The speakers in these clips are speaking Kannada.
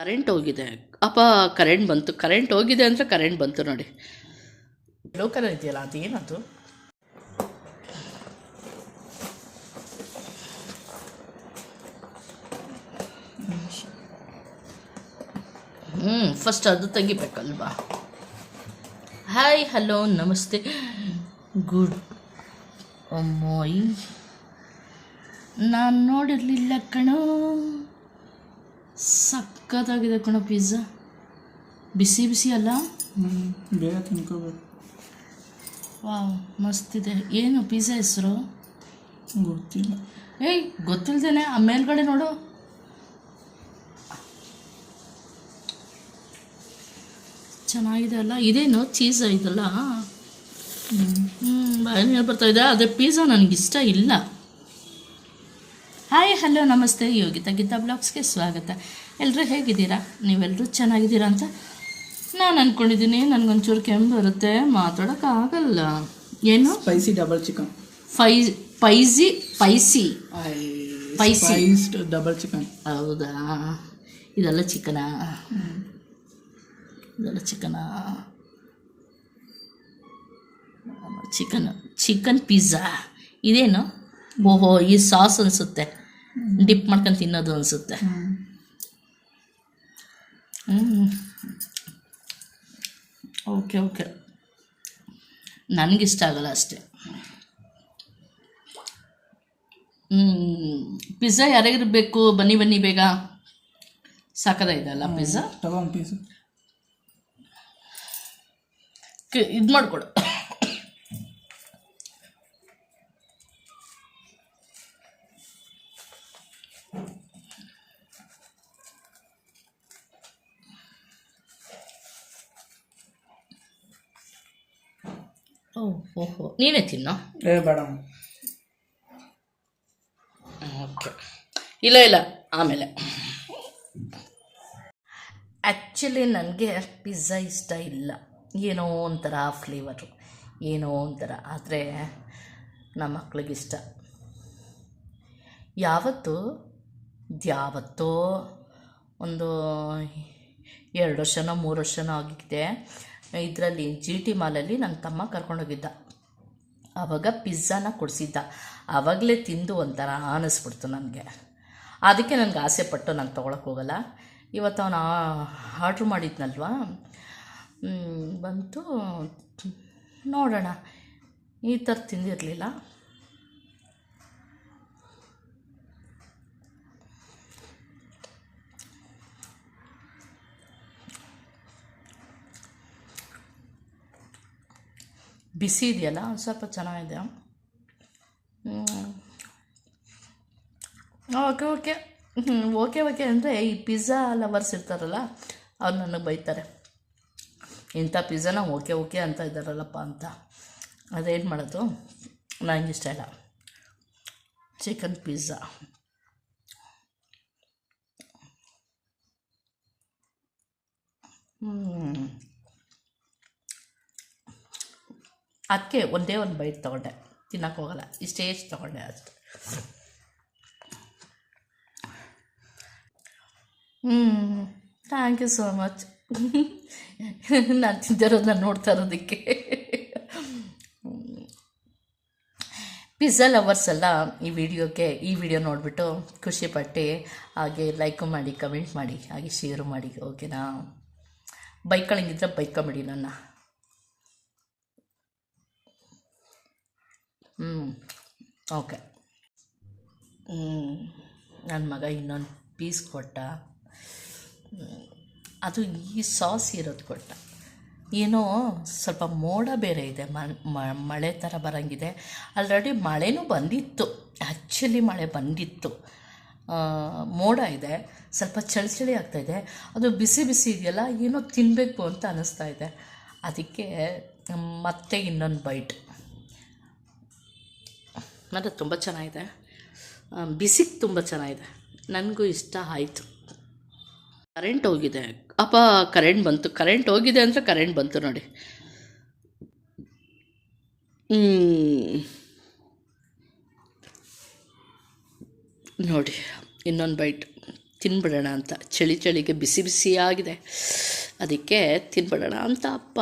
ಕರೆಂಟ್ ಹೋಗಿದೆ. ಅಪ್ಪ ಕರೆಂಟ್ ಬಂತು. ಕರೆಂಟ್ ಹೋಗಿದೆ ಅಂದರೆ ಕರೆಂಟ್ ಬಂತು ನೋಡಿ. ಎಲ್ಲೋ ಕಲರ್ ಇದೆಯಲ್ಲ ಅದು ಏನದು ಹ್ಞೂ ಫಸ್ಟ್ ಅದು ತೆಗಿಬೇಕಲ್ವಾ? ಹಾಯ್ ಹಲೋ ನಮಸ್ತೆ. ಗುಡ್ ಅಮ್ಮೋಯ್. ನಾನು ನೋಡಿರಲಿಲ್ಲ ಕಣೋ. ಸಕ್ಕತ್ತಾಗಿದೆ ಕಣೋ ಪಿಜ್ಜಾ ಬಿಸಿ ಬಿಸಿ ಅಲ್ಲ? ಬೇಗ ತಿನ್ಕೋಬೇಕು. ವಾವ್ ಮಸ್ತಿದೆ ಏನು ಪಿಜ್ಜಾ ಹೆಸರು? ಗೊತ್ತಿಲ್ಲ. ಏಯ್ ಗೊತ್ತಿಲ್ದೇನೆ ಆ ಮೇಲ್ಗಡೆ ನೋಡು. ಚೆನ್ನಾಗಿದೆ ಅಲ್ಲ? ಇದೇನು ಚೀಸ್ ಇದಲ್ಲ ಹ್ಞೂ ಬಾಯಲ್ಲಿ ಬರ್ತಾ ಇದೆ. ಅದೇ ಪಿಜ್ಜಾ ನನಗಿಷ್ಟ ಇಲ್ಲ. ಹಾಯ್ ಹಲೋ ನಮಸ್ತೆ. ಯೋಗಿತಾ ಗೀತಾ ಬ್ಲಾಗ್ಸ್ಗೆ ಸ್ವಾಗತ. ಎಲ್ಲರೂ ಹೇಗಿದ್ದೀರಾ? ನೀವೆಲ್ಲರೂ ಚೆನ್ನಾಗಿದ್ದೀರಾ ಅಂತ ನಾನು ಅಂದ್ಕೊಂಡಿದ್ದೀನಿ ನನಗೊಂಚೂರು ಕೆಮ್ಮು ಬರುತ್ತೆ. ಮಾತಾಡೋಕ್ಕಾಗಲ್ಲ ಏನು? Spicy double chicken five spicy spicy. Spicy. Double chicken ಹೌದಾ? ಇದೆಲ್ಲ ಚಿಕನಾ? ಇದೆಲ್ಲ ಚಿಕನಾ? Chicken chicken pizza. ಇದೇನು? ಓಹೋ ಈ ಸಾಸ್ ಅನಿಸುತ್ತೆ. ಡಿಪ್ ಮಾಡ್ಕೊಂಡು ತಿನ್ನೋದು ಅನಿಸುತ್ತೆ. ಹ್ಞೂ ಓಕೆ ಓಕೆ. ನನಗಿಷ್ಟ ಆಗಲ್ಲ ಅಷ್ಟೇ. ಹ್ಞೂ ಪಿಜ್ಜಾ ಯಾರಿಗಾರು ಬೇಕು ಬನ್ನಿ ಬನ್ನಿ ಬೇಗ. ಸಾಕದಾಯ್ತಲ್ಲ ಪಿಜ್ಜಾ? ತಗೊಂಡು ಪೀಸ್. ಇದು ಮಾಡಿಕೊಡು. ಓಹ್ ಓಹೋ ನೀನೇ ತಿನ್ನೋ? ಏ ಬೇಡ ಓಕೆ. ಇಲ್ಲ ಇಲ್ಲ. ಆಮೇಲೆ. ಆ್ಯಕ್ಚುಲಿ ನನಗೆ ಪಿಜ್ಜಾ ಇಷ್ಟ ಇಲ್ಲ. ಏನೋ ಒಂಥರ ಫ್ಲೇವರು. ಏನೋ ಒಂಥರ. ಆದರೆ ನಮ್ಮ ಮಕ್ಳಿಗಿಷ್ಟ ಯಾವತ್ತು ಯಾವತ್ತೋ ಒಂದು ಎರಡು ವರ್ಷನೋ ಮೂರು ವರ್ಷನೋ ಆಗಿದೆ ಇದರಲ್ಲಿ ಜಿ ಟಿ ಮಾಲಲ್ಲಿ ನನ್ನ ತಮ್ಮ ಕರ್ಕೊಂಡೋಗಿದ್ದ. ಆವಾಗ ಪಿಜ್ಜಾನ ಕೊಡಿಸಿದ್ದ. ಆವಾಗಲೇ ತಿಂದು ಒಂಥರ ಅನ್ನಿಸ್ಬಿಡ್ತು ನನಗೆ. ಅದಕ್ಕೆ ನನಗೆ ಆಸೆ ಪಟ್ಟು ನಾನು ತೊಗೊಳಕ್ಕೆ ಹೋಗಲ್ಲ. ಇವತ್ತು ಅವನು ಆರ್ಡ್ರ್ ಮಾಡಿದ್ನಲ್ವಾ? ಬಂತು. ನೋಡೋಣ. ಈ ಥರ ತಿಂದಿರಲಿಲ್ಲ. ಬಿಸಿ ಇದೆಯಲ್ಲ, ಒಂದು ಸ್ವಲ್ಪ ಚೆನ್ನಾಗಿದೆ. Okay okay. ಓಕೆ ಓಕೆ ಅಂದರೆ ಈ ಪಿಜ್ಜಾ ಲವರ್ಸ್ ಇರ್ತಾರಲ್ಲ, ಅವ್ರು ನನಗೆ ಬೈತಾರೆ. ಇಂಥ ಪಿಜ್ಜಾನ ಓಕೆ ಓಕೆ ಅಂತ ಇದ್ದಾರಲ್ಲಪ್ಪ ಅಂತ. ಅದೇನು ಮಾಡೋದು? ನನಗೆ ಇಷ್ಟ ಇಲ್ಲ. ಚಿಕನ್ ಪಿಜ್ಜಾ ಹ್ಞೂ ಅದಕ್ಕೆ ಒಂದೇ ಒಂದು ಬೈಟ್ ತೊಗೊಂಡೆ. ತಿನ್ನಕ್ಕೆ ಹೋಗಲ್ಲ. ಇಷ್ಟೇ ಇಷ್ಟು ತೊಗೊಂಡೆ ಅಷ್ಟೆ. ಹ್ಞೂ ಥ್ಯಾಂಕ್ ಯು ಸೋ ಮಚ್ ನಾನು ತಿಂದಿರೋದನ್ನ ನೋಡ್ತಾ ಇರೋದಕ್ಕೆ. ಪಿಜ್ಜಾ ಲವರ್ಸ್ ಎಲ್ಲ ಈ ವಿಡಿಯೋಗೆ, ಈ ವಿಡಿಯೋ ನೋಡಿಬಿಟ್ಟು ಖುಷಿಪಟ್ಟು ಹಾಗೆ ಲೈಕು ಮಾಡಿ ಕಮೆಂಟ್ ಮಾಡಿ, ಹಾಗೆ ಶೇರು ಮಾಡಿ ಓಕೆನಾ ಬೈಕ್ಗಳಿಂಗಿದ್ರೆ ಬೈಕ್ ಕಮಿಡಿ ನನ್ನ. ಹ್ಞೂ ಓಕೆ ಹ್ಞೂ ನನ್ನ ಮಗ ಇನ್ನೊಂದು ಪೀಸ್ ಕೊಟ್ಟ. ಅದು ಈ ಸಾಸ್ ಇರೋದು ಕೊಟ್ಟ. ಏನೋ ಸ್ವಲ್ಪ ಮೋಡ ಬೇರೆ ಇದೆ ಮಳೆ ಥರ ಬರೋಂಗಿದೆ. ಆಲ್ರೆಡಿ ಮಳೆನೂ ಬಂದಿತ್ತು. ಆ್ಯಕ್ಚುಲಿ ಮಳೆ ಬಂದಿತ್ತು. ಮೋಡ ಇದೆ. ಸ್ವಲ್ಪ ಚಳಿ ಚಳಿ ಆಗ್ತಾಯಿದೆ ಅದು ಬಿಸಿ ಬಿಸಿ ಇದೆಯಲ್ಲ, ಏನೋ ತಿನ್ನಬೇಕು ಅಂತ ಅನ್ನಿಸ್ತಾ ಇದೆ. ಅದಕ್ಕೆ ಮತ್ತೆ ಇನ್ನೊಂದು ಬೈಟ್ ಮತ್ತು ತುಂಬ ಚೆನ್ನಾಗಿದೆ. ಬಿಸಿಕ್ ತುಂಬ ಚೆನ್ನಾಗಿದೆ. ನನಗೂ ಇಷ್ಟ ಆಯಿತು. ಕರೆಂಟ್ ಹೋಗಿದೆ. ಅಪ್ಪ, ಕರೆಂಟ್ ಬಂತು. ಕರೆಂಟ್ ಹೋಗಿದೆ ಅಂದರೆ ಕರೆಂಟ್ ಬಂತು ನೋಡಿ. ನೋಡಿ, ಇನ್ನೊಂದು ಬೈಟ್. ತಿನ್ಬಿಡೋಣ ಅಂತ. ಚಳಿ ಚಳಿಗೆ ಬಿಸಿ ಬಿಸಿಯಾಗಿದೆ. ಅದಕ್ಕೆ ತಿನ್ಬಿಡೋಣ ಅಂತ ಅಪ್ಪ.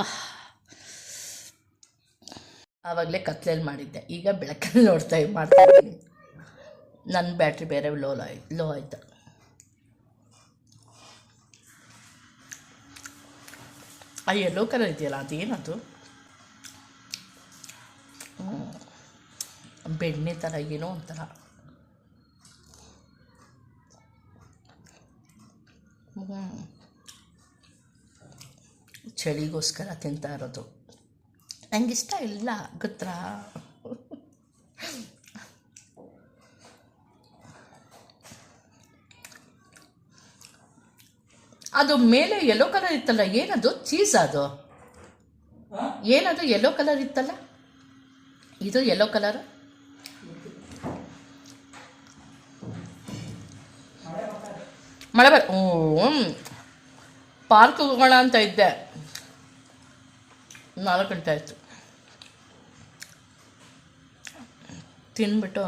ಆವಾಗಲೇ ಕತ್ಲೆಯಲ್ಲಿ ಮಾಡಿದ್ದೆ. ಈಗ ಬೆಳಕಲ್ಲಿ ನೋಡ್ತಾ ಮಾಡ್ತಾ ಇದ್ದೀನಿ. ನನ್ನ ಬ್ಯಾಟ್ರಿ ಬೇರೆ ಲೋ ಲೋ ಆಯಿತು. ಆ ಎಲ್ಲೋ ಕಲರ್ ಇದೆಯಲ್ಲ, ಅದೇನದು. ಬೆಣ್ಣೆ ಥರ ಏನೋ ಒಂಥರ. ಚಳಿಗೋಸ್ಕರ ತಿಂತಾ ಇರೋದು. ನಂಗಿಷ್ಟ ಇಲ್ಲ, ಗೊತ್ತಾ? ಅದು ಮೇಲೆ ಯೆಲ್ಲೋ ಕಲರ್ ಇತ್ತಲ್ಲ, ಏನದು? ಚೀಸ್ ಅದು. ಏನದು ಯೆಲ್ಲೋ ಕಲರ್ ಇತ್ತಲ್ಲ? ಇದು ಯೆಲ್ಲೋ ಕಲರ್ ಮಳೆ ಬರ್ ಹೋಗೋಣ ಅಂತ ಇದ್ದೆ. ನಾಲ್ಕು ಗಂಟೆ ಆಯಿತು. ತಿಂದ್ಬಿಟ್ಟು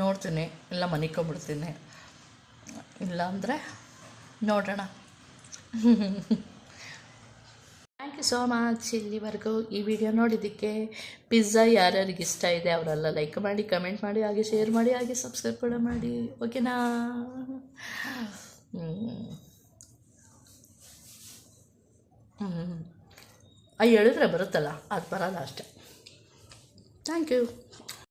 ನೋಡ್ತೀನಿ, ಇಲ್ಲ ಮನಿಕೊಂಬಿಡ್ತೀನಿ. ಇಲ್ಲಾಂದರೆ ನೋಡೋಣ. ಥ್ಯಾಂಕ್ ಯು ಸೋ ಮಚ್ ಇಲ್ಲಿವರೆಗೂ ಈ ವಿಡಿಯೋ ನೋಡಿದ್ದಕ್ಕೆ ಪಿಜ್ಜಾ ಯಾರ್ಯಾರಿಗೆ ಇಷ್ಟ ಇದೆ ಅವರೆಲ್ಲ ಲೈಕ್ ಮಾಡಿ ಕಮೆಂಟ್ ಮಾಡಿ, ಹಾಗೆ ಶೇರ್ ಮಾಡಿ, ಹಾಗೆ ಸಬ್ಸ್ಕ್ರೈಬ್ ಕೂಡ ಮಾಡಿ. ಓಕೆನಾ ಹ್ಮ್. ಆ ಹೇಳಿದ್ರೆ ಬರುತ್ತಲ್ಲ ಅದು ಬರಲ್ಲ ಅಷ್ಟೆ. Thank you